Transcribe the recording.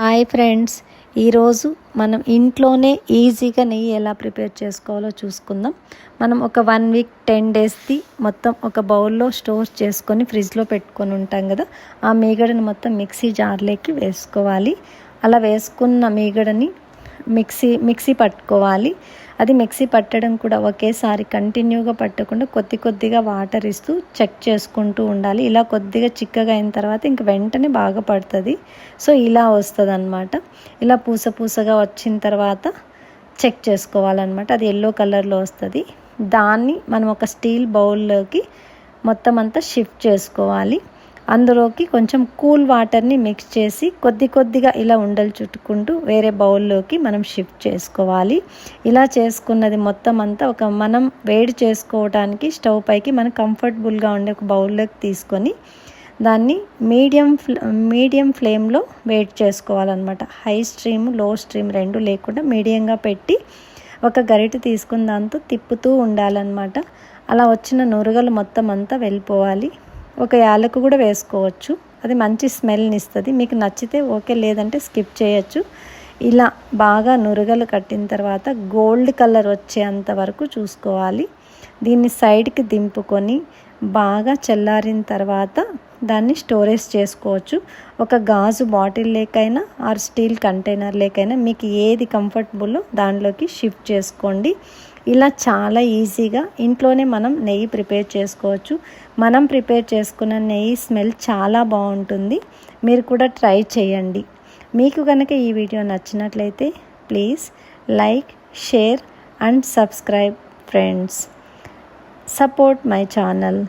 Hi friends. ఈరోజు మనం ఇంట్లోనే ఈజీగా నెయ్యి ఎలా ప్రిపేర్ చేసుకోవాలో చూసుకుందాం. మనం ఒక వన్ వీక్ టెన్ డేస్ది మొత్తం ఒక బౌల్లో స్టోర్ చేసుకొని ఫ్రిడ్జ్లో పెట్టుకొని ఉంటాం కదా. ఆ మీగడను మొత్తం మిక్సీ జార్లోకి వేసుకోవాలి. అలా వేసుకున్న మీగడని మిక్సీ మిక్సీ పట్టుకోవాలి. అది మిక్సీ పట్టడం కూడా ఒకేసారి కంటిన్యూగా పట్టకుండా కొద్ది కొద్దిగా వాటర్ ఇస్తూ చెక్ చేసుకుంటూ ఉండాలి. ఇలా కొద్దిగా చిక్కగా అయిన తర్వాత ఇంక వెంటనే బాగా పడుతుంది. సో ఇలా వస్తుంది అనమాట ఇలా పూస పూసగా వచ్చిన తర్వాత చెక్ చేసుకోవాలన్నమాట. అది ఎల్లో కలర్లో వస్తుంది. దాన్ని మనం ఒక స్టీల్ బౌల్లోకి మొత్తం అంతా షిఫ్ట్ చేసుకోవాలి. అందులోకి కొంచెం కూల్ వాటర్ని మిక్స్ చేసి కొద్ది కొద్దిగా ఇలా ఉండలు చుట్టుకుంటూ వేరే బౌల్లోకి మనం షిఫ్ట్ చేసుకోవాలి. ఇలా చేసుకున్నది మొత్తం అంతా ఒక మనం వేడి చేసుకోవడానికి స్టవ్ పైకి మనం కంఫర్టబుల్గా ఉండే ఒక బౌల్లోకి తీసుకొని దాన్ని మీడియం మీడియం ఫ్లేమ్లో వేడి చేసుకోవాలన్నమాట. హై స్ట్రీమ్లో స్ట్రీమ్ రెండు లేకుండా మీడియంగా పెట్టి ఒక గరిట తీసుకున్న దాంతో తిప్పుతూ ఉండాలన్నమాట. అలా వచ్చిన నురగలు మొత్తం అంతా వెళ్ళిపోవాలి. ఒక యాలకు కూడా వేసుకోవచ్చు. అది మంచి స్మెల్ని ఇస్తుంది. మీకు నచ్చితే ఓకే లేదంటే స్కిప్ చేయొచ్చు. ఇలా బాగా నురగలు కట్టిన తర్వాత గోల్డ్ కలర్ వచ్చేంత వరకు చూసుకోవాలి. దీన్ని సైడ్కి దింపుకొని బాగా చల్లారిన తర్వాత దాన్ని స్టోరేజ్ చేసుకోవచ్చు. ఒక గాజు బాటిల్ లేకైనా ఆర్ స్టీల్ కంటైనర్ లేకైనా మీకు ఏది కంఫర్టబుల్లో దానిలోకి షిఫ్ట్ చేసుకోండి. ఇలా చాలా ఈజీగా ఇంట్లోనే మనం నెయ్యి ప్రిపేర్ చేసుకోవచ్చు. మనం ప్రిపేర్ చేసుకున్న నెయ్యి స్మెల్ చాలా బాగుంటుంది. మీరు కూడా ట్రై చేయండి. మీకు కనుక ఈ వీడియో నచ్చినట్లయితే please like share and subscribe friends. Support my channel.